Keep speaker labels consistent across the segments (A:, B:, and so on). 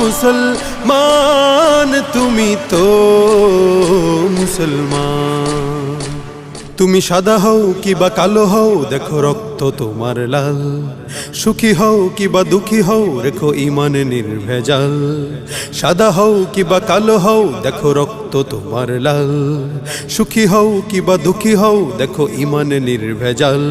A: মুসলমান তুমি তো মুসলমান। তুমি সাদা হও কিবা কালো হও, দেখো রক্ত তোমার লাল। সুখী হও কিবা দুঃখী হও, রেখো ইমান নির্ভেজাল। সাদা হও কিবা কালো হও, দেখো রক্ত তোমার লাল। সুখী হও কিবা দুঃখী হও, দেখো ইমান নির্ভেজাল।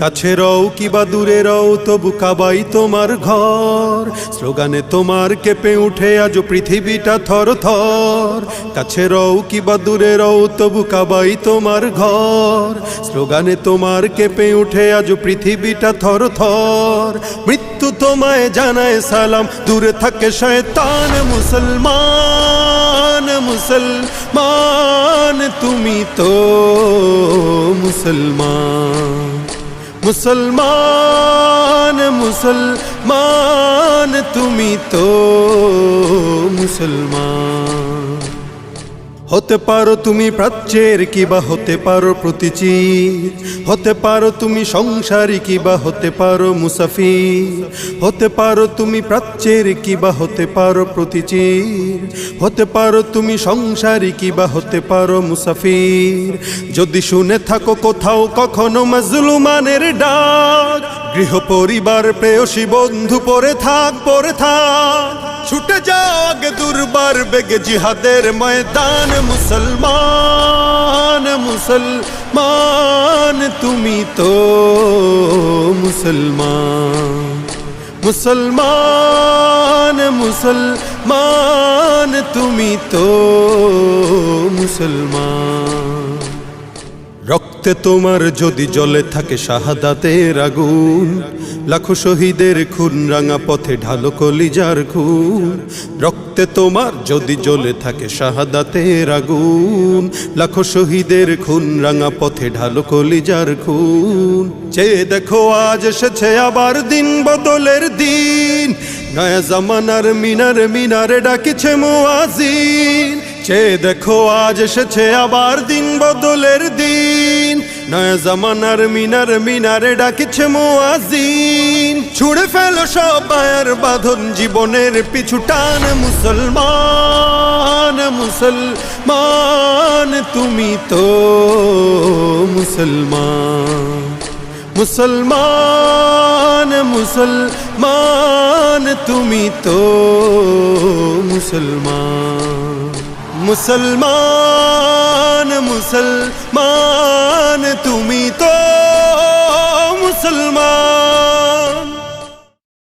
A: কাছে রও কিবা দূরে রও, তবু কাবাই তোমার ঘর। স্লোগানে তোমার কেঁপে উঠে আজ পৃথিবীটা থর থর কাছে রও কিবা দূরে রও, তবু কাবাই তোমার ঘর। স্লোগানে তোমার কেঁপে উঠে আজ পৃথিবীটা থর থর মৃত্যু তোমায় জানায় সালাম, দূরে থাকে শয়তান মুসলমান মুসলমান, তুমি তো মুসলমান। মুসলমান মুসলমান, তুমি তো মুসলমান। হতে পারো তুমি প্রাচ্যের কিবা হতে পারো প্রতিচির হতে পারো তুমি সংসারী কিবা হতে পারো মুসাফির। হতে পারো তুমি প্রাচ্যের কিবা হতে পারো প্রতিচির হতে পারো তুমি সংসারী কিবা হতে পারো মুসাফির। যদি শুনে থাকো কোথাও কখনো মাজলুমানের ডাক, গৃহ পরিবার, প্রেয়সী বন্ধু পরে থাক পরে থাক। ছুটে যাও আগে দুর্বার বেগে জিহাদের ময়দান। মুসলমান মুসলমান, তুমি তো মুসলমান। মুসলমান মুসলমান, তুমি তো মুসলমান। রক্তে তোমার যদি জলে থাকে শাহাদাতের আগুন, লাখো শহীদের খুন রাঙা পথে ঢালো কলিজার খুন, রক্তে তোমার যদি জলে থাকে শাহাদাতের আগুন, লাখো শহীদের খুন রাঙা পথে ঢালো কলিজার খুন। চেয়ে দেখো আজ এসেছে আবার দিন বদলের দিন, নয়া জামানার মিনার মিনারে ডাকিছে মুয়াজিন চেয়ে দেখো আজ এসেছে আবার দিন বদলের দিন। নয়া জামানার মিনার মিনারে ডাকিছে মোয়াজিন ছুড়ে ফেলো সব মায়ের বাঁধন, জীবনের পিছু টান। মুসলমান মুসলমান, তুমি তো মুসলমান। মুসলমান মুসলমান, তুমি তো মুসলমান। মুসলমান মুসলমান তুমি তো মুসলমান।